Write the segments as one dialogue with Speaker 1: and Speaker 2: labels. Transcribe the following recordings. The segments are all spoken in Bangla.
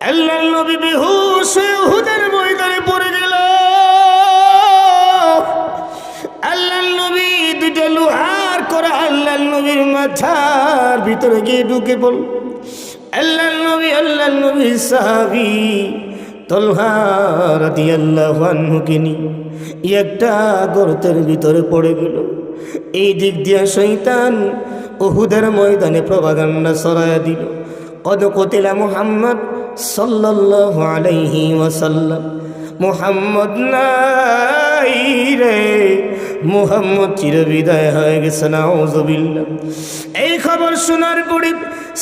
Speaker 1: আল্লাহ নবী বেহুশ হয়ে উহুদের ময়দানে পড়ে গেল। আল্লাহ নবী দুটো লোহার করা আল্লাহ নবীর মাথার ভিতরে গিয়ে ঢুকে পড়ল। আল্লাহ নবী আল্লাহ নবী সাহাবি তলহার দিয়ে আল্লাহ আনহুকে নিয়ে একটা গর্তের ভিতরে পড়ে গেল। এই দিক দিয়ে শৈতান উহুদের ময়দানে প্রভাগান্ডা সরাইয়া দিল। কদ কতিলা মুহাম্মদ সাল্লাল্লাহু আলাইহি ওয়াসাল্লাম, মুহাম্মদ নাই রে, মুহাম্মদ চিরবিদায় হয়ে গেছে নাউজুবিল্লাহ এই খবর শোনার পরে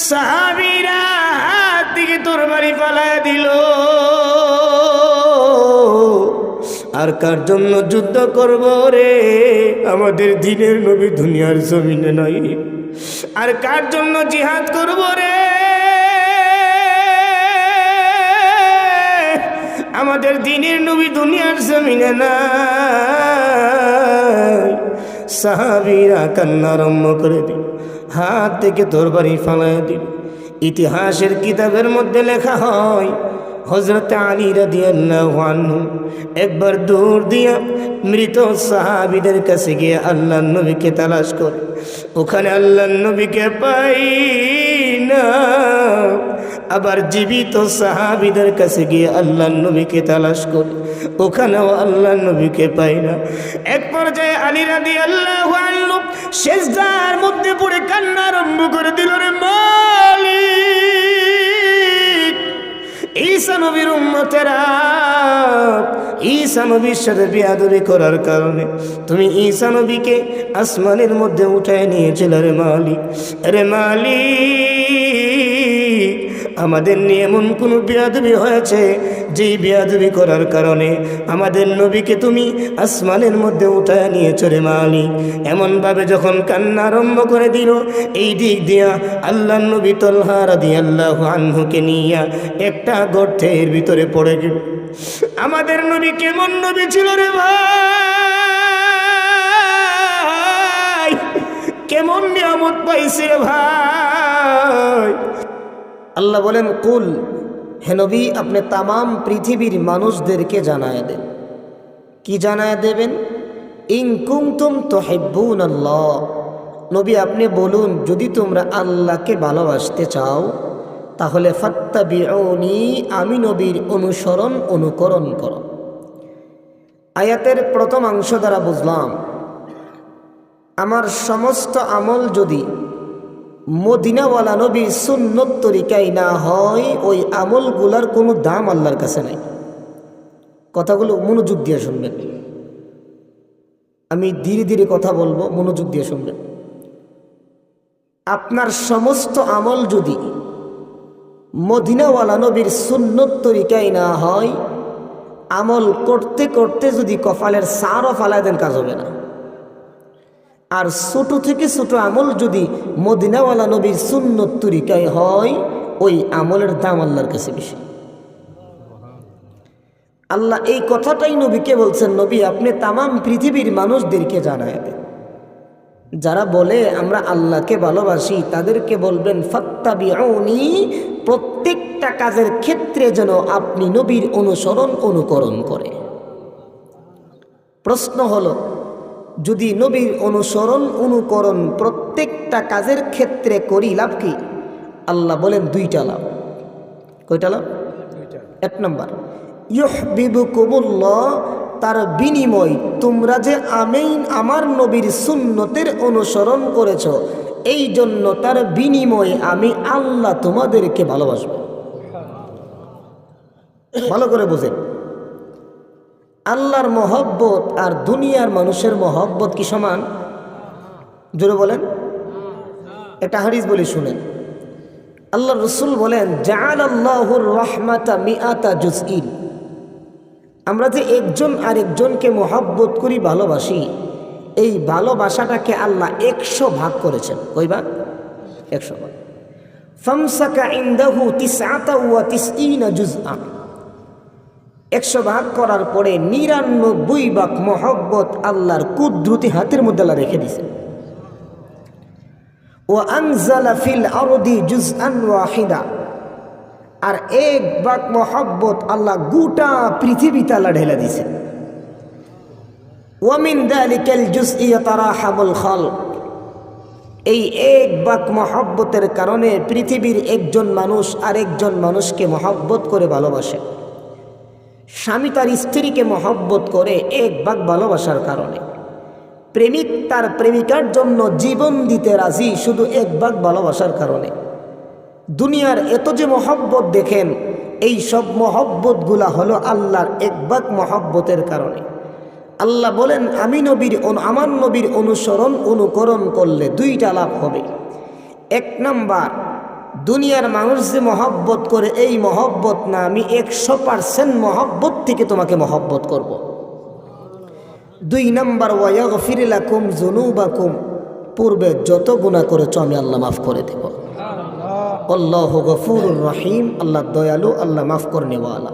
Speaker 1: সাহাবীরা দিকে তরবারি পালায় দিল। আর কার জন্য যুদ্ধ করব রে? আমাদের দিনের নবী দুনিয়ার জমিনে নাই। আর কার জন্য জিহাদ করব রে? আমাদের দিনের নবী দুনিয়ার জমিনে নাই। সাহাবিরা কান্না করে দিল, হাত থেকে বাড়ি ফালাই দিল। ইতিহাসের কিতাবের মধ্যে লেখা হয় হজরত আলী রাদিয়াল্লাহু একবার দূর দিয়া মৃত সাহাবিদের কাছে গিয়ে আল্লাহ নবীকে তালাশ করে, ওখানে আল্লাহ নবীকে পাই না। আবার জীবিত সাহাবিদের কাছে গিয়ে আল্লাহ নবীকে তালাশ করে। ওখানেও আল্লাহ নবীকে পাই না। এক পর্যায়ে আলী রাদি আল্লাহ শেষদার মধ্যে পড়ে কান্না আরম্ভ করে দিল, রে মালিক, ঈসা নবীর উম্মতেরা, ঈসা নবীর সাথে বিয়াদবি করার কারণে তুমি ঈসা নবীকে আসমানের মধ্যে উঠায় নিয়েছিল, রে মালিক। রে মালিক আমাদের নিয়ে এমন কোনো বিয়াদবি হয়েছে, যেই বিয়াদবি করার কারণে আমাদের নবীকে তুমি আসমানের মধ্যে উঠায় নিয়েছো রে মালিক। এমনভাবে যখন কান্না আরম্ভ করে দিল, এই দিক দিয়া আল্লাহ নবী তলহার দি আল্লাহ আনহুকে নিয়ে একটা গর্তের ভিতরে পড়ে গেল। আমাদের নবী কেমন নবী ছিল রে ভাই? কেমন নিয়ামত পাইছে ভাই? আল্লাহ বলেন, কুল হেনবি আপনি তামাম পৃথিবীর মানুষদেরকে জানায় দেন। কি জানায় দেবেন? ইনকুমতুম তো হেব্বুন আল্লাহ নবী, আপনি বলুন, যদি তোমরা আল্লাহকে ভালোবাসতে চাও, তাহলে ফাত্তাবিউনি, আমি নবীর অনুসরণ, অনুকরণ করো। আয়াতের প্রথম অংশ দ্বারা বুঝলাম, আমার সমস্ত আমল যদি মদিনাওয়ালা নবীর সুন্নত তরিকায় না হয় ওই আমলগুলার কোনো দাম আল্লাহর কাছে নাই। কথাগুলো মনোযোগ দিয়ে শুনবেন। আমি ধীরে ধীরে কথা বলব, মনোযোগ দিয়ে শুনবেন। আপনার সমস্ত আমল যদি মদিনাওয়ালা নবীর সুন্নত তরিকায় না হয়, আমল করতে করতে যদি কপালের সারও ফালাই দেন, কাজ হবে না। আর ছোট থেকে ছোট আমল যদি মদিনাওয়ালা নবীর সুন্নত তরিকায় হয়, ওই আমলের দাম আল্লাহর কাছে বেশি। আল্লাহ এই কথাটাই নবীকে বলছেন, নবী, আপনি তামাম পৃথিবীর মানুষদেরকে জানায় যারা বলে, আমরা আল্লাহকে ভালোবাসি তাদেরকে বলবেন, ফত্তাবিউনি, প্রত্যেকটা কাজের ক্ষেত্রে যেন আপনি নবীর অনুসরণ অনুকরণ করে প্রশ্ন হলো যদি নবীর অনুসরণ অনুকরণ প্রত্যেকটা কাজের ক্ষেত্রে করি লাভ কি? আল্লাহ বলেন দুইটা লাভ। কয়টা লাভ? এক নম্বর ইহবিবুকুমুল্লাহ তার বিনিময় তোমরা যে আমেইন আমার নবীর সুন্নতের অনুসরণ করেছ এই জন্য তার বিনিময়ে আমি আল্লাহ তোমাদেরকে ভালোবাসব। ভালো করে বোঝেন। আল্লাহর মহব্বত আর দুনিয়ার মানুষের মহব্বত কি সমান? জোরে বলেন। এটা হারিস বলি শুনেন। আল্লাহ রসুল বলেন জাল আল্লাহুর রহমাতা মিআতা জুজইন। আমরা যে একজন আরেকজনকে মহব্বত করি, ভালোবাসি, এই ভালোবাসাটাকে আল্লাহ একশো ভাগ করেছেন। কই ভাগ? একশো ভাগ। ফামসাকা ইন্দাহু তিসআতা ওয়া তিসঈনা জুজআ। একশো ভাগ করার পরে নিরানব্বই ভাগ মহব্বত আল্লাহর কুদ্রুতি হাতের মধ্যে আল্লাহ রেখে দিছে ও আনজালা ফিল আরদি জুজআন ওয়াহিদা। আর এক বাক মহব্বত আল্লাহ গোটা পৃথিবীতে আল্লাহ ঢেলে দিছে ওয়ামিন দালিকাল জুজইয়া তারাহামুল খালক। এই এক বাক মহব্বতের কারণে পৃথিবীর একজন মানুষ আরেকজন মানুষকে মহব্বত করে ভালোবাসে। স্বামী তার স্ত্রীকে মহব্বত করে এক বাক ভালোবাসার কারণে। প্রেমিক তার প্রেমিকার জন্য জীবন দিতে রাজি শুধু এক বাক ভালোবাসার কারণে। দুনিয়ার এত যে মহব্বত দেখেন, এই সব মহব্বতগুলা হলো আল্লাহর এক বাক মহব্বতের কারণে। আল্লাহ বলেন, আমি নবীর আমার নবীর অনুসরণ, অনুকরণ করলে দুইটা লাভ হবে। এক নাম্বার দুনিয়ার মানুষ যে মহব্বত করে, এই মহব্বত না, আমি একশো পার্সেন্ট মহব্বত থেকে তোমাকে মহব্বত করব। দুই নাম্বার ওয়াগফিরিলাকুম জুনুবাকুম পূর্বে যত গুণা করেছ, আমি আল্লাহ মাফ করে দেব। আল্লাহ গফুরুর রহিম, আল্লাহ দয়ালু, আল্লাহ মাফ করে নেওয়ালা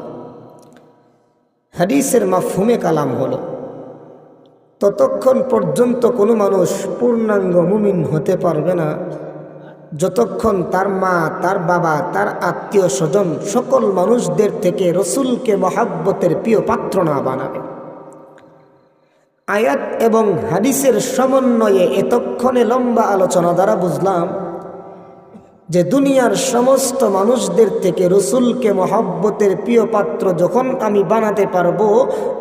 Speaker 1: হাদিসের মাফহুমে কালাম হলো, ততক্ষণ পর্যন্ত কোনো মানুষ পূর্ণাঙ্গ মুমিন হতে পারবে না। যতক্ষণ তার মা, তার বাবা, তার আত্মীয় স্বজন সকল মানুষদের থেকে রসুলকে মহাব্বতের প্রিয় পাত্র না বানাবে। আয়াত এবং হাদিসের সমন্বয়ে এতক্ষণে লম্বা আলোচনা দ্বারা বুঝলাম যে দুনিয়ার সমস্ত মানুষদের থেকে রসুলকে মহাব্বতের প্রিয় পাত্র যখন আমি বানাতে পারব,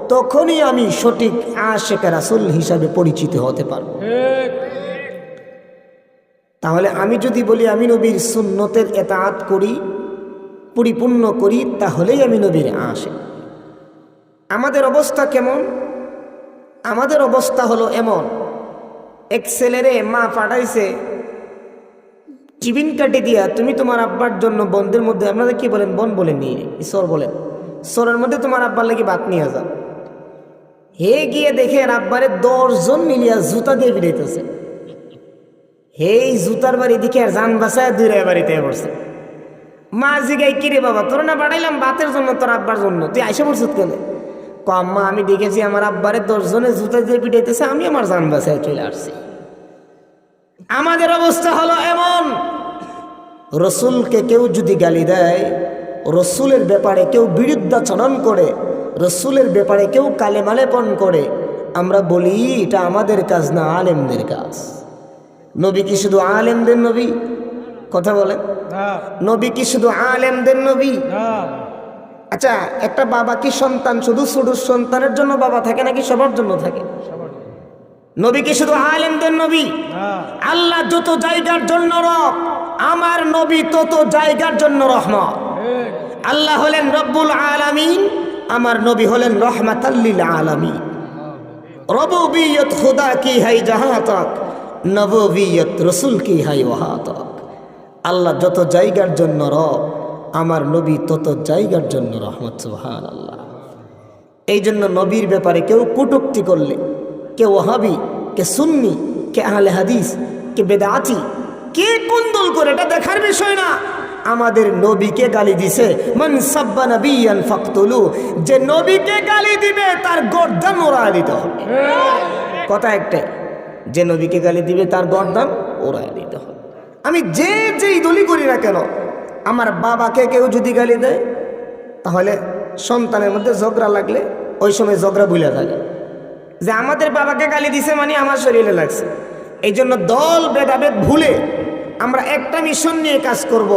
Speaker 1: তখনই আমি সঠিক আশেখ রাসুল হিসাবে পরিচিত হতে পারব। তাহলে আমি যদি বলি আমি নবীর সুন্নতের এতাত করি, পরিপূর্ণ করি, তাহলেই আমি নবীর আসে আমাদের অবস্থা কেমন? আমাদের অবস্থা হলো এমন। এক ছেলেরে মা পাঠাইছে চিবিন কাটে দিয়া তুমি তোমার আব্বার জন্য বন্ধের মধ্যে আপনাদের কি বলেন? বন বলেন নিয়ে ঈশ্বর বলেন। সরের মধ্যে তোমার আব্বার লাগে বাত নিয়ে যাও। হে গিয়ে দেখে আব্বারে দশজন মিলিয়া জুতা দিয়ে বিড়াইতেছে হেই, জুতার বাড়ি দিকে আর যান বাসায় দুই রায় বাড়িতে পড়ছে মা জিগাই, কিরে বাবা, তোর না বাড়াইলাম বাতের জন্য, তোর আব্বার জন্য? তুই আইসা পড়ছিস কেন? ক আম্মা আমি দেখেছি আমার আব্বারে দশজনে জুতা দিয়ে পিটাইতেছে, আমি আমার যান বাসায় চলে আসছি। আমাদের অবস্থা হলো এমন, রসুলকে কেউ যদি গালি দেয়, রসুলের ব্যাপারে কেউ বিরুদ্ধাচরণ করে, রসুলের ব্যাপারে কেউ কালেমালেপন করে, আমরা বলি, এটা আমাদের কাজ না আলেমদের কাজ। নবী কি শুধু আলেমদের নবী? কথা বলেন নবী কি শুধু আলেমদের নবী? আচ্ছা একটা বাবা কি সন্তান? শুধু শুধু সন্তানের জন্য বাবা থাকে নাকি সবার জন্য থাকে? নবী কি শুধু আলেমদের নবী? আল্লাহ যত জায়গার জন্য রব আমার নবী তত জায়গার জন্য রহমত। আল্লাহ হলেন রব্বুল আলামিন আমার নবী হলেন রহমাতাল্লিল আলামিন। রববিয়ত খুদা কি হাই জাহা তক নববিয়ত রসুল কি হাই ওহা তক আল্লাহ যত জায়গার জন্য রব আমার নবী তত জায়গার জন্য রহমত সুহান আল্লাহ এই জন্য নবীর ব্যাপারে কেউ কটুক্তি করলে কে ওহাবি কে সুন্নি কে আহলে হাদিস কে বেদাতি কে কুন্দল করে এটা দেখার বিষয় না। আমাদের নবীকে গালি দিছে মান সাব্বা নবিয়ান ফাকতুলু যে নবীকে গালি দিবে তার গর্দান ওরা দিতে হবে। কথা একটাই যে নবীকে গালি দিবে, তার গর্দান ওরা দিতে হবে। আমি যে যেই দলি করি না কেন, আমার বাবাকে কেউ যদি গালি দেয়, তাহলে সন্তানের মধ্যে ঝগড়া লাগলে ওই সময় ঝগড়া ভুলে থাকে। যে আমাদের বাবাকে গালি দিছে মানে আমার শরীরে লাগছে। এই জন্য দল, ভেদাভেদ ভুলে আমরা একটা মিশন নিয়ে কাজ করব,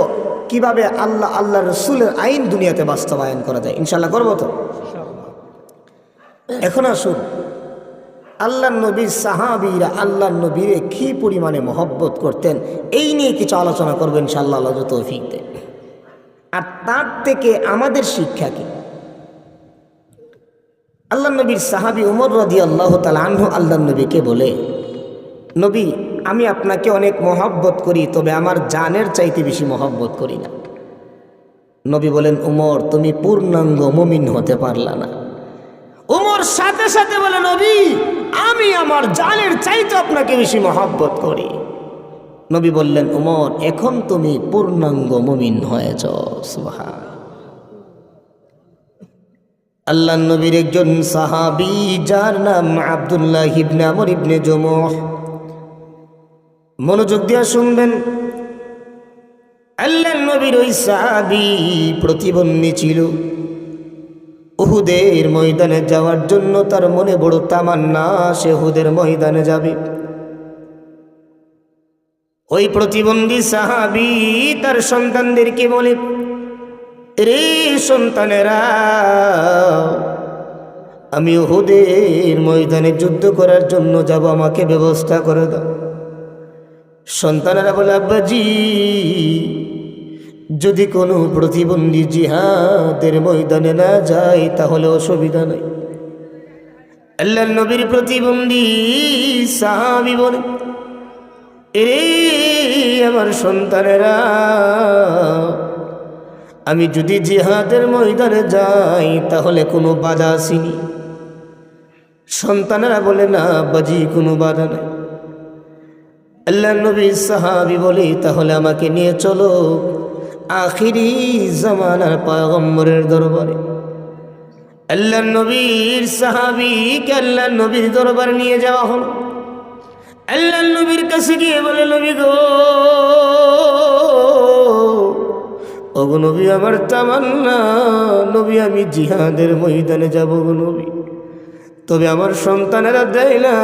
Speaker 1: কীভাবে আল্লাহ আল্লাহ রসুলের আইন দুনিয়াতে বাস্তবায়ন করা যায়। ইনশাল্লাহ করব তো? এখন আসুন। আল্লাহ নবীর সাহাবিরা আল্লাহ নবীরে কি পরিমাণে মহব্বত করতেন, এই নিয়ে কিছু আলোচনা করবেন ইনশাল্লাহ আল্লাহ তৌফিক আর তার থেকে আমাদের শিক্ষা কি? আল্লাহ নবীর সাহাবি উমর রদি আল্লাহ তালু আল্লাহ নবীকে বলে, নবী, আমি আপনাকে অনেক মহব্বত করি, তবে আমার জানের চাইতে বেশি মহব্বত করি না। নবী বলেন, উমর, তুমি পূর্ণাঙ্গ মমিন হতে পারলা না। সাথে সাথে বলে, নবী, আমি আমার জানের চাইতে আপনাকে বেশি মহাব্বত করি। নবী বললেন, উমর, এখন তুমি পূর্ণাঙ্গ মুমিন হয়েছ সুবহান। আল্লাহ নবীর একজন সাহাবি, যার নাম আবদুল্লাহ ইবনে আমর ইবনে জমহ। মনোযোগ দিয়া শুনবেন। আল্লাহ নবীর ওই সাহাবি প্রতিবন্ধী ছিল। উহুদের ময়দানে যাওয়ার জন্য তার মনে বড় তামান্না, সে উহুদের ময়দানে যাবে। ওই প্রতিবন্ধী সাহাবি তার সন্তানদেরকে বলে, রে সন্তানেরা, আমি উহুদের ময়দানে যুদ্ধ করার জন্য যাব, আমাকে ব্যবস্থা করে দাও। সন্তানেরা বলে, আব্বাজি যদি কোনো প্রতিবন্ধী জিহাদের ময়দানে না যায়, তাহলে অসুবিধা নাই। আল্লাহ নবীর প্রতিবন্ধী সাহাবি বলে, এরে আমার সন্তানেরা, আমি যদি জিহাদের ময়দানে যাই, তাহলে কোনো বাধা আসিনি। সন্তানেরা বলে, না, বাজি, কোনো বাধা নাই। আল্লাহ নবী সাহাবি বলে, তাহলে আমাকে নিয়ে চলো। আখিরি জামানার পাগম্বরের দরবারে। আল্লাহ নবীর সাহাবিকে আল্লাহ নবীর দরবার নিয়ে যাওয়া হলো। আল্লাহ নবীর কাছে গিয়ে বলে, নবী গো, ওগো নবী, আমার তামান্না। নবী, আমি জিহাদের ময়দানে যাব গো নবী। তবে আমার সন্তানেরা দেয় না,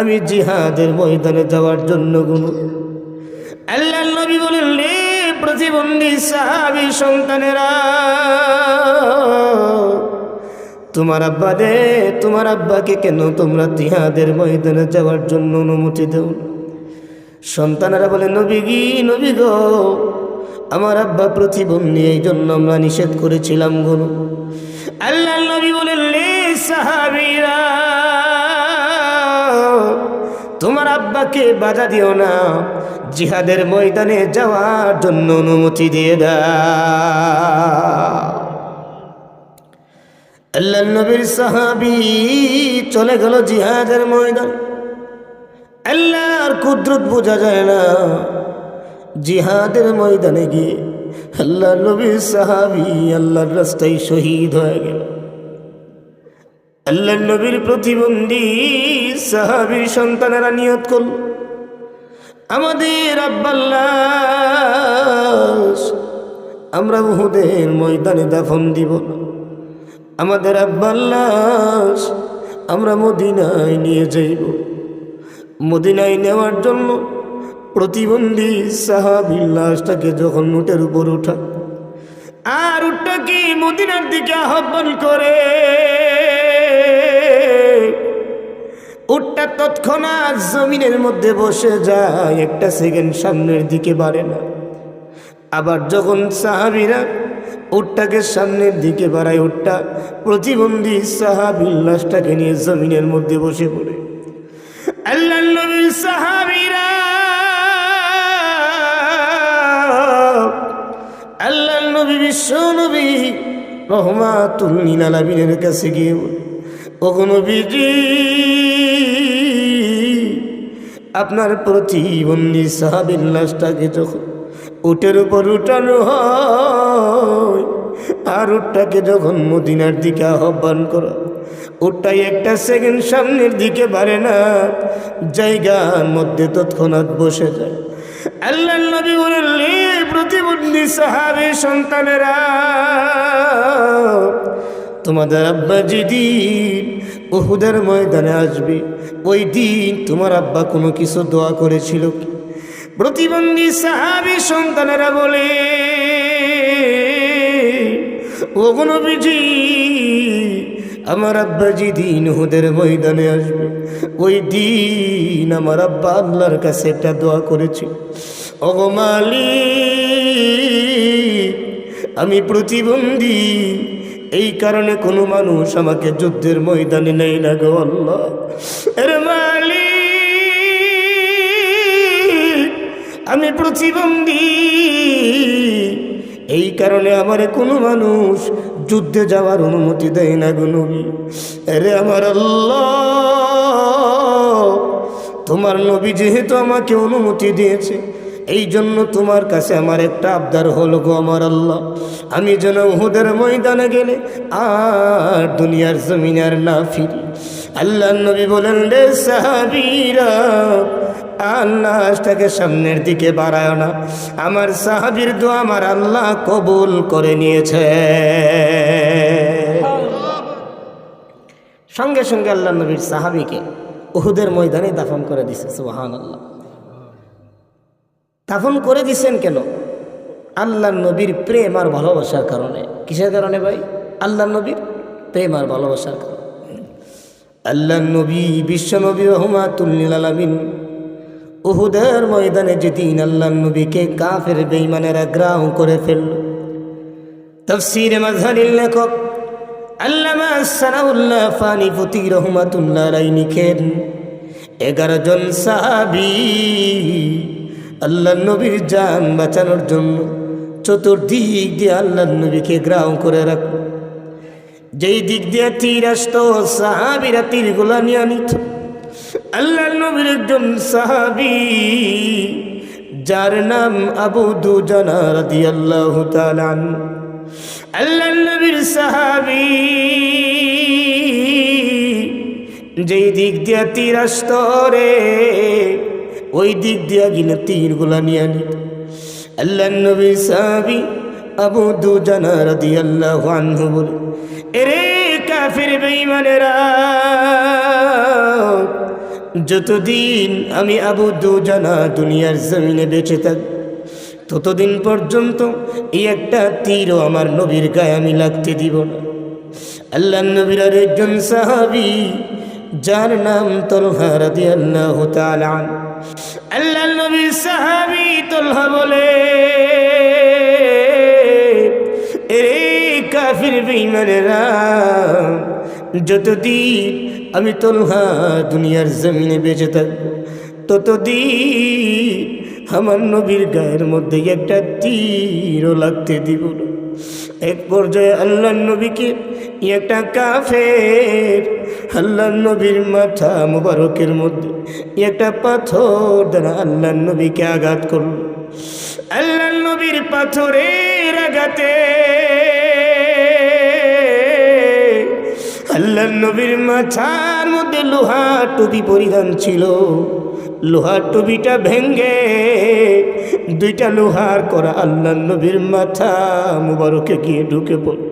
Speaker 1: আমি জিহাদের ময়দানে যাওয়ার জন্য গুণ আল্লাহ নবী বলেন রে প্রতিবন্ধী সাহাবি সন্তানেরা, তোমার আব্বা দে তোমার আব্বাকে কেন তোমরা তিহাদের ময়দানে যাওয়ার জন্য অনুমতি দেও? সন্তানেরা বলে, নবী গি, নবী গো, আমার আব্বা প্রতিবন্ধী, এই জন্য আমরা নিষেধ করেছিলাম গুরু আল্লাহ নবী বলেন সাহাবিরা, তোমার আব্বাকে বাধা দিও না। জিহাদের ময়দানে যাওয়ার জন্য অনুমতি দিয়ে দাও আল্লাহ নবীর সাহাবি চলে গেল জিহাদের ময়দান। আল্লাহর কুদরত বোঝা যায় না। জিহাদের ময়দানে গিয়ে আল্লাহ নবীর সাহাবি আল্লাহর রাস্তায় শহীদ হয়ে গেল। আল্লাহ নবীর প্রতিবন্ধী সাহাবির সন্তানেরা নিয়ত করল। আমাদের আব্বাল্লাস, আমরা উহুদের ময়দানে দাফন দিব। আমাদের আব্বাল্লাস, আমরা মদিনায় নিয়ে যাইব। মদিনায় নেওয়ার জন্য প্রতিবন্ধী সাহাবির লাশটাকে যখন উটের উপর উঠা, আর উঠটা কি মদিনার দিকে আহ্বান করে উটটা তৎক্ষণাৎ জমিনের মধ্যে বসে যায়, একটা সেকেন্ড সামনের দিকে বাড়ে না। আবার যখন সাহাবিরা উটটাকে সামনের দিকে বাড়ায়, উটটা প্রতিবন্ধী সাহাবির লাশটাকে নিয়ে জমিনের মধ্যে বসে পড়ে। আল্লাহ নবীর সাহাবিরা আল্লাহ নবী, বিশ্ব নবী রহমাতুল নীলালাবিনের কাছে গিয়ে ওগো নবীজি আপনার প্রতিবন্ধী সাহাবের লাশটাকে যখন উটের উপর উঠানো হয়? আর উটটাকে যখন মদিনার দিকে আহ্বান করা, উটটাই একটা সেকেন্ড সামনের দিকে বাড়ে না, জায়গার মধ্যে তৎক্ষণাৎ বসে যায়। আল্লাহ নবী বলেন প্রতিবন্ধী সাহাবে সন্তানেরা, তোমাদের আব্বা যেদিন উহুদের ময়দানে আসবে। ওই দিন তোমার আব্বা কোনো কিছু দোয়া করেছিল কি? প্রতিবন্ধী সাহাবি সন্তানেরা বলে ও নবীজি, আমার আব্বা যেদিন উহুদের ময়দানে আসবে। ওই দিন আমার আব্বা আল্লাহর কাছে একটা দোয়া করেছি অগমালি আমি প্রতিবন্ধী এই কারণে কোনো মানুষ আমাকে যুদ্ধের ময়দানে নেই না গো আল্লাহ। এর মালিক, আমি প্রতিবন্ধী। এই কারণে আমার কোনো মানুষ যুদ্ধে যাওয়ার অনুমতি দেয় না গো নবী। আরে আমার আল্লাহ, তোমার নবী যেহেতু আমাকে অনুমতি দিয়েছে এই জন্য তোমার কাছে আমার একটা আবদার হলো গো আমার আল্লাহ। আমি যেন উহুদের ময়দানে গেলে আর দুনিয়ার জমিনে আর না ফিরি। আল্লাহ নবী বলেন রে সাহাবিরা আর লাশটাকে সামনের দিকে বাড়ায় না। আমার সাহাবির দোয়া আমার আল্লাহ কবুল করে নিয়েছে। সঙ্গে সঙ্গে আল্লাহ নবীর সাহাবিকে উহুদের ময়দানে দাফন করে দিছে সুবাহান আল্লাহ দাফন করে দিছেন কেন? আল্লাহ নবীর প্রেম আর ভালোবাসার কারণে। কিসের কারণে ভাই? আল্লাহ নবীর প্রেম আর ভালোবাসার কারণে। আল্লাহ নবী, বিশ্ব নবী রহমাতুল্লিল আলমিন। উহুদের ময়দানে যেদিন আল্লাহ নবীকে কাফের বেইমানেরা গ্রাহ করে ফেলল। তফসির মাজহারির লেখক আল্লামা সানাউল্লাহ ফানি ফতি রহমাতুল্লাহ রাই লিখেন, এগারো জন সাহাবি আল্লাহ নবীর জান বাঁচানোর জন্য চতুর্দিক দিয়ে আল্লাহ নবীকে গ্রাহ করে রাখল যেই দিক দিয়ে তীর আসত, সাহাবিরা তীরগুলা নিয়ে নিত। আল্লাহ নবীর একজন সাহাবি, যার নাম আবু দুজানা রাদি আল্লাহ আল্লাহ নবীর সাহাবি, যেই দিক দিয়া তীর আসত রে ওই দিক দিয়া গিনে তীরগুলা নিয়ে নিত আল্লাহ নবীর সাহাবি আবু দুজানা রাদি আল্লাহ আনহু বলে, এরে কাফির বেঈমানেরা, যতদিন আমি আবু দু জানা দুনিয়ার জমিনে বেঁচে থাক, ততদিন পর্যন্ত এই একটা তীরও আমার নবীর গায়ে আমি লাগতে দিব না। আল্লাহ নবীর আর একজন সাহাবি, যার নাম তলহা রাদি আল্লাহ তালান আল্লাহ নবীর সাহাবি তলহা বলে, এরে কাফির বেইমানেরা যতদিন আমি তলহা দুনিয়ার জমিনে বেঁচে থাকব, ততদিন আমার নবীর গায়ের মধ্যে একটা তীরও লাগতে দিব এক পর্যায়ে আল্লাহ নবীকে একটা কাফের আল্লাহ নবীর মাথা মুবারকের মধ্যে একটা পাথর দ্বারা আল্লাহ নবীকে আঘাত করল। আল্লাহ নবীর পাথরের আঘাতে আল্লাহ নবীর মাথার মধ্যে লোহার টুপি পরিধান ছিল। লোহার টুপিটা ভেঙ্গে দুইটা লোহার করা আল্লাহ নবীর মাথা মুবারকে গিয়ে ঢুকে পড়ল।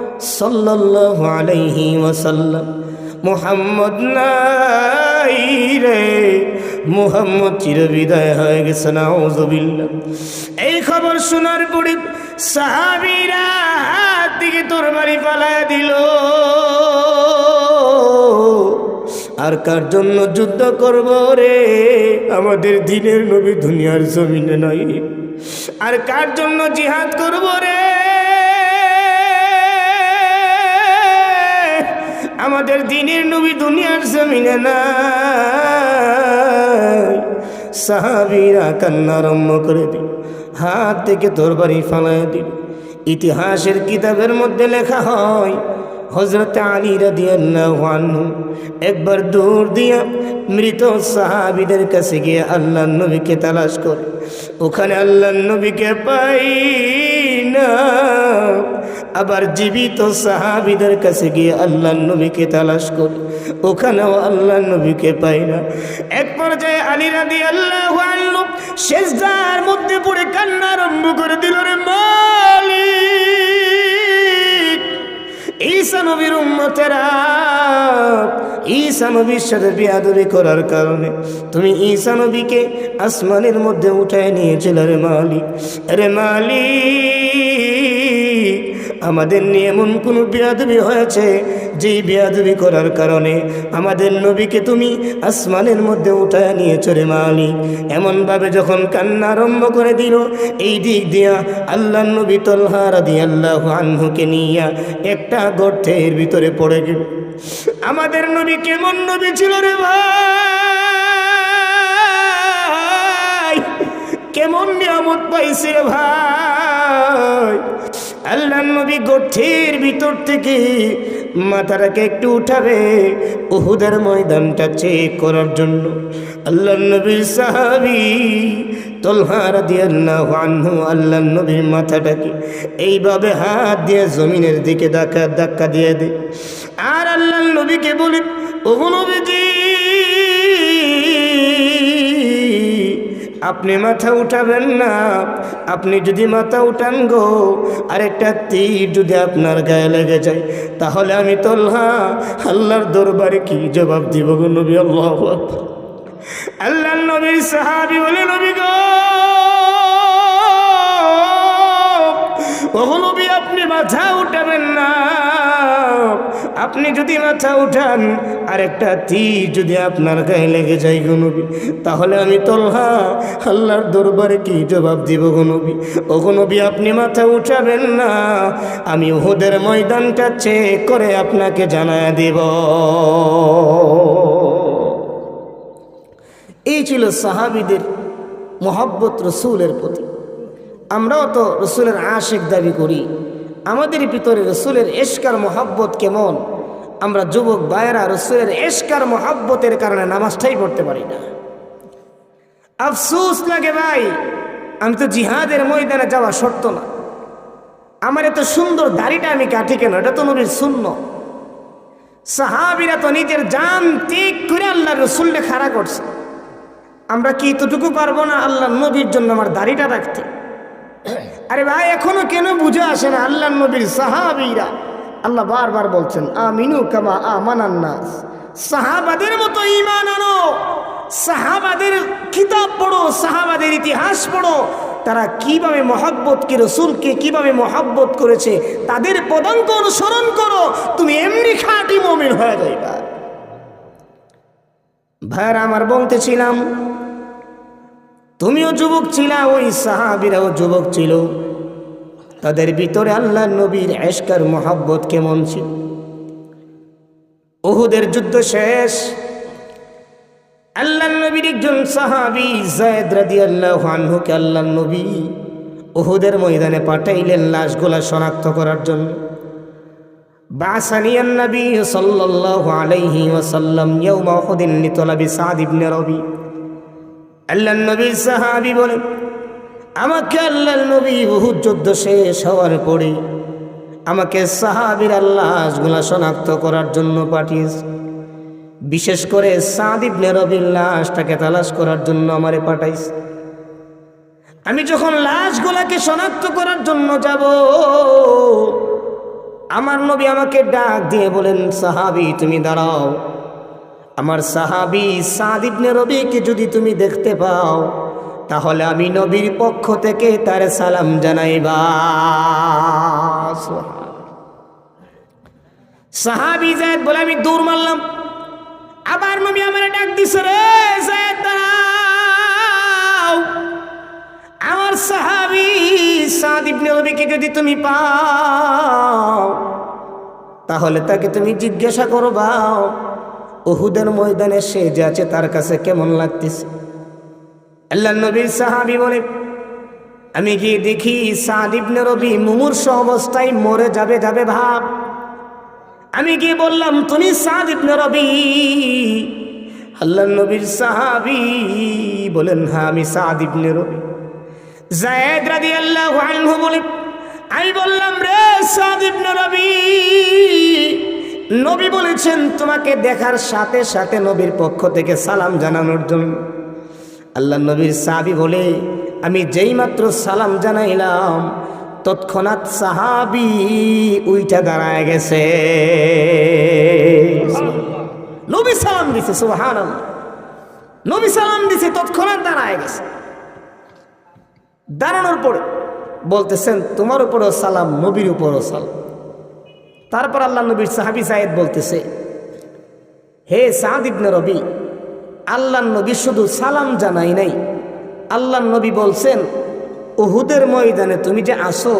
Speaker 1: সাল্লাল্লাহু আলাইহি ওয়াসাল্লাম, মুহাম্মদ নাই রে, মুহাম্মদ চিরবিদায় হয়ে গেছে নাউজুবিল্লাহ এই খবর শোনার পরে সাহাবীরা হাত দিকে তরবারি পালায় দিল। আর কার জন্য যুদ্ধ করব রে? আমাদের দিনের নবী দুনিয়ার জমিনে নয় আর কার জন্য জিহাদ করব রে? আমাদের দিনের নবী দুনিয়ার জমিনে না সাহাবিরা কান্না করে দিল, হাত থেকে তরবারি ফালায় দিল। ইতিহাসের কিতাবের মধ্যে লেখা হয় হজরত আলী রাদিয়াল্লাহু একবার দূর দিয়া মৃত সাহাবিদের কাছে গিয়ে আল্লাহ নবীকে তালাশ করে, ওখানে আল্লাহ নবীকে পাই না। আবার জীবিত সাহাবিদের কাছে গিয়ে আল্লাহ নবীকে তালাশ করে। ওখানেও আল্লাহ নবীকে পাই না। এক পর্যায়ে আলী রাদি আল্লাহ শেষদার মধ্যে পড়ে কান্না আরম্ভ করে দিল, রে মালিক, ঈসা নবীর সাথে বিয়াদবি করার কারণে তুমি ঈসা আসমানের মধ্যে উঠায় নিয়েছিলে, রে মালিক। রে মালিক আমাদের নিয়ে এমন কোনো বেয়াদবি হয়েছে, যেই বেয়াদবি করার কারণে আমাদের নবীকে তুমি আসমানের মধ্যে উঠায় নিয়ে চলে মালি এমনভাবে যখন কান্না আরম্ভ করে দিল, এই দিক দিয়া আল্লাহ নবী তল্হা রাদি আল্লাহ আহ্নকে নিয়ে একটা গর্থের ভিতরে পড়ে গেল। আমাদের নবী কেমন নবী ছিল রে ভাই? কেমন নিয়ামত পাইছে রে ভাই? আল্লাহ নবী গঠির ভিতর থেকে মাথাটাকে একটু উঠাবে উহুদের ময়দানটা চেক করার জন্য। আল্লাহ নবীর সাহাবি তলহার দিয়ে আল্লাহ নবীর মাথাটাকে এইভাবে হাত দিয়ে জমিনের দিকে ধাক্কা ধাক্কা দিয়ে দে। আর আল্লাহ নবীকে বলি ওগো নবীজি, আপনি মাথা উঠাবেন না আপনি যদি মাথা উঠান গো, আরেকটা তীর যদি আপনার গায়ে লেগে যায়, তাহলে আমি তল্হা আল্লাহর দরবারে কি জবাব দিব গো নবী? আল্লাহ আল্লাহ নবীর সাহাবি বলে, নবী গো ও নবী, আপনি মাথা উঠাবেন না। আপনি যদি মাথা উঠান আর একটা তীর যদি আপনার গায়ে লেগে যায় গো নবী, তাহলে আমি তলহা আল্লাহর দরবারে কি জবাব দিব গো নবী? ওগো নবী, আপনি মাথা উঠাবেন না, আমি ওদের ময়দানটা চেক করে আপনাকে জানায় দিব। এই ছিল সাহাবিদের মোহাব্বত রসুলের প্রতি। আমরাও তো রসুলের আশেক দাবি করি। আমাদের ভিতরে রসুলের এশকার মোহাব্বত কেমন? আমরা যুবক বায়রা রসুলের এশকার মোহাব্বতের কারণে নামাজটাই পড়তে পারি না। আফসুস লাগে ভাই, আমি তো জিহাদের ময়দানে যাওয়া শর্ত না। আমার এত সুন্দর দাড়িটা আমি কাটি কেন? এটা তো নবীর শূন্য সাহাবিরা তো নিজের জান ত্যাগ করে আল্লাহ রসুলকে খাড়া করছে। আমরা কি এতটুকু পারব না আল্লাহ নবীর জন্য আমার দাড়িটা রাখতে? আরে ভাই, এখনও কেন বুঝে আসে না? আল্লাহ নবীর সাহাবিরা। আল্লাহ বারবার বলছেন, আমিনু কামা আমানান্নাস সাহাবাদের মতো ইমান আনো। সাহাবাদের কিতাব পড়ো, সাহাবাদের ইতিহাস পড়ো। তারা কীভাবে মহাব্বতকে, রসুলকে কীভাবে মহাব্বত করেছে, তাদের পদাঙ্ক অনুসরণ করো। তুমি এমনি খাঁটি মমিন হয়ে যাইবা। ভাইয়ার, আমার বলতেছিলাম তুমিও যুবক ছিলা, ওই সাহাবিরাও যুবক ছিল। তাদের ভিতরে আল্লাহ নবীর এশকার মোহাব্বত কেমন ছিল? ওহুদের যুদ্ধ শেষ। আল্লাহ নবীর একজন সাহাবি জায়দ রাদি আল্লাহ আনহুকে আল্লাহ নবী ওহুদের ময়দানে পাঠাইলেন লাশগুলা শনাক্ত করার জন্য। বাসানি নবী সাল্লাল্লাহু আলাইহি ওয়াসাল্লাম ইয়াউমা উহুদিন লিতলাবি সাদ ইবনে রবি। আল্লাহ নবীর সাহাবি বলে, আমাকে আল্লাহ নবী উহুদ যুদ্ধ শেষ হওয়ার পরে আমাকে সাহাবির আল্লাহগুলা শনাক্ত করার জন্য পাঠিয়েছে। বিশেষ করে সাদ ইবনে রবির লাশটাকে তালাশ করার জন্য আমারে পাঠাইছে। আমি যখন লাশগুলাকে শনাক্ত করার জন্য যাব, আমার নবী আমাকে ডাক দিয়ে বলেন, সাহাবি, তুমি দাঁড়াও। আমার সাহাবি সাদ ইবনে রবিকে যদি তুমি দেখতে পাও, তাহলে আমি নবীর পক্ষ থেকে তার সালাম জানাইবা। সাহাবি জায়দ বলে, আমি দৌড় মারলাম। আবার নবী আমার ডাক দিছে রে আমার সাহাবি সাদ ইবনে রবিকে যদি তুমি পাও, তাহলে তাকে তুমি জিজ্ঞাসা করবা ওহুদের ময়দানে সে যে আছে তার কাছে কেমন লাগতেছে? আল্লাহ নবীর সাহাবি বলে, আমি গিয়ে দেখি সাদ ইবনে রবি মুমূর্ষ অবস্থায় মরে যাবে যাবে ভাব। আমি গিয়ে বললাম, তুমি সাদ ইবনে রবি? আল্লাহ নবীর সাহাবি বলেন হ্যাঁ আমি সাদ ইবনে রবি। জায়েদ রাদিয়াল্লাহু আনহু বলে, আমি বললাম, রে সাদ ইবনে রবি নবী বলেছেন, তোমাকে দেখার সাথে সাথে নবীর পক্ষ থেকে সালাম জানানোর জন্য। আল্লাহ নবীর সাহাবি বলে, আমি যেই মাত্র সালাম জানাইলাম, তৎক্ষণাৎ সাহাবি উইটা দাঁড়ায় গেছে। নবী সালাম দিছে সুহান নবী সালাম দিছে, তৎক্ষণাৎ দাঁড়ায় গেছে। দাঁড়ানোর পরে বলতেছেন, তোমার উপরও সালাম, নবীর উপরও সালাম। তারপর আল্লাহ নবীর সাহাবি সাহেদ বলতেছে, হে সাদ ইবনে রবি আল্লাহ নবী শুধু সালাম জানাই নাই। আল্লাহ নবী বলছেন ওহুদের ময়দানে তুমি যে আসো,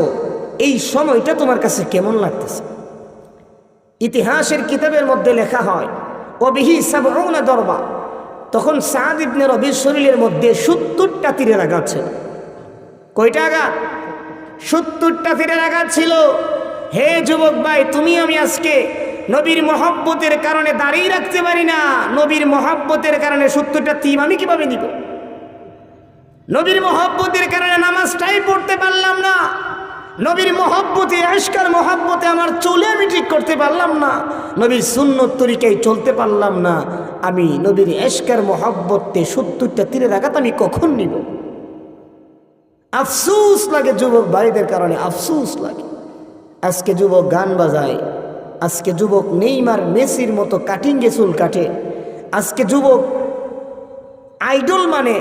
Speaker 1: এই সময়টা তোমার কাছে কেমন লাগতেছে? ইতিহাসের কিতাবের মধ্যে লেখা হয় অবিহি সাবনা দরবা। তখন সাদ ইবনে রবির শরীরের মধ্যে সত্তরটা তীরের আঘাত ছিল। কয়টা আঘাত? সত্তরটা তীরের আঘাত ছিল। হে যুবক ভাই, তুমি আমি আজকে নবীর মহব্বতের কারণে দাঁড়িয়ে রাখতে পারি না। নবীর মহব্বতের কারণে সত্তরটা তীর আমি কীভাবে নিব? নবীর মহব্বতের কারণে নামাজটাই পড়তে পারলাম না। নবীর মহব্বতে, আশকার মহব্বতে আমার চলে আমি ঠিক করতে পারলাম না। নবীর সুন্নত তরিকায় চলতে পারলাম না। আমি নবীর এশকার মহব্বতে সত্তরটা তীরের আঘাত আমি কখন নিব? আফসুস লাগে যুবক ভাইদের কারণে, আফসুস লাগে। আজকে যুবক গান বাজায়, আজকে যুবক নেইমার মেসির মতো কাটিংয়ে চুল কাটে, আজকে যুবক আইডল মানে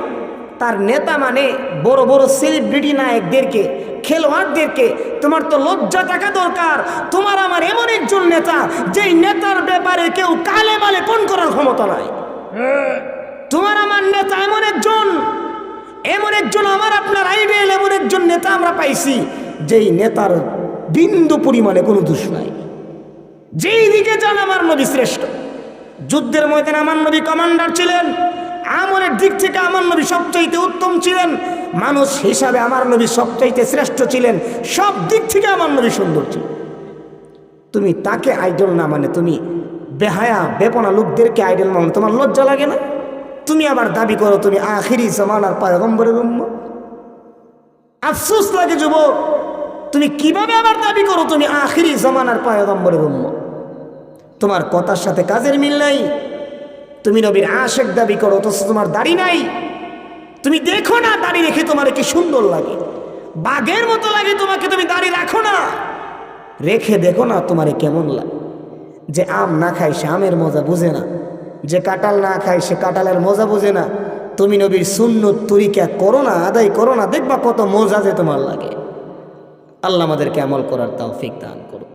Speaker 1: তার নেতা মানে বড় বড় সেলিব্রিটি নায়কদেরকে, খেলোয়াড়দেরকে, তোমার তো লজ্জা থাকা দরকার, তোমার আমার এমন একজন নেতা, যেই নেতার ব্যাপারে কেউ কালে মালে কোন করার ক্ষমতা নাই। তোমার আমার নেতা এমন একজন এমন একজন আমার আপনার আইডিয়াল এমন একজন নেতা আমরা পাইছি, যেই নেতার বিন্দু পরিমাণে কোনো দোষ নাই। যেই দিকে যান আমার নবী শ্রেষ্ঠ। যুদ্ধের ময়দানে আমার নবী কমান্ডার ছিলেন। আমলের দিক থেকে আমার নবী সবচাইতে উত্তম ছিলেন। মানুষ হিসাবে আমার নবী সবচাইতে শ্রেষ্ঠ ছিলেন। সব দিক থেকে আমার নবী সুন্দর ছিল তুমি তাকে আইডল না মানে তুমি বেহায়া, বেপনা লোকদেরকে আইডল মানে তোমার লজ্জা লাগে না? তুমি আবার দাবি করো তুমি আখিরি জমানার পায়গম্বরের উম্ম আফসোস লাগে যুবক। তুমি কীভাবে আবার দাবি করো তুমি আখিরি জমানার পায়গম্বরের উম্ম তোমার কথার সাথে কাজের মিল নাই। তুমি নবীর আশেক দাবি করো, অথচ তোমার দাড়ি নাই। তুমি দেখো না, দাড়ি রেখে তোমার কি সুন্দর লাগে। বাঘের মতো লাগে তোমাকে তুমি দাড়ি রাখো না। রেখে দেখো না তোমারে কেমন লাগে। যে আম না খায় সে আমের মজা বুঝে না। যে কাঁঠাল না খায় সে কাঁঠালের মজা বুঝে না। তুমি নবীর শূন্য তরিকা করো না, আদায় করো না, দেখবা কত মজা যে তোমার লাগে। আল্লাহ আমাদেরকে আমল করার তাও ফিক দান করো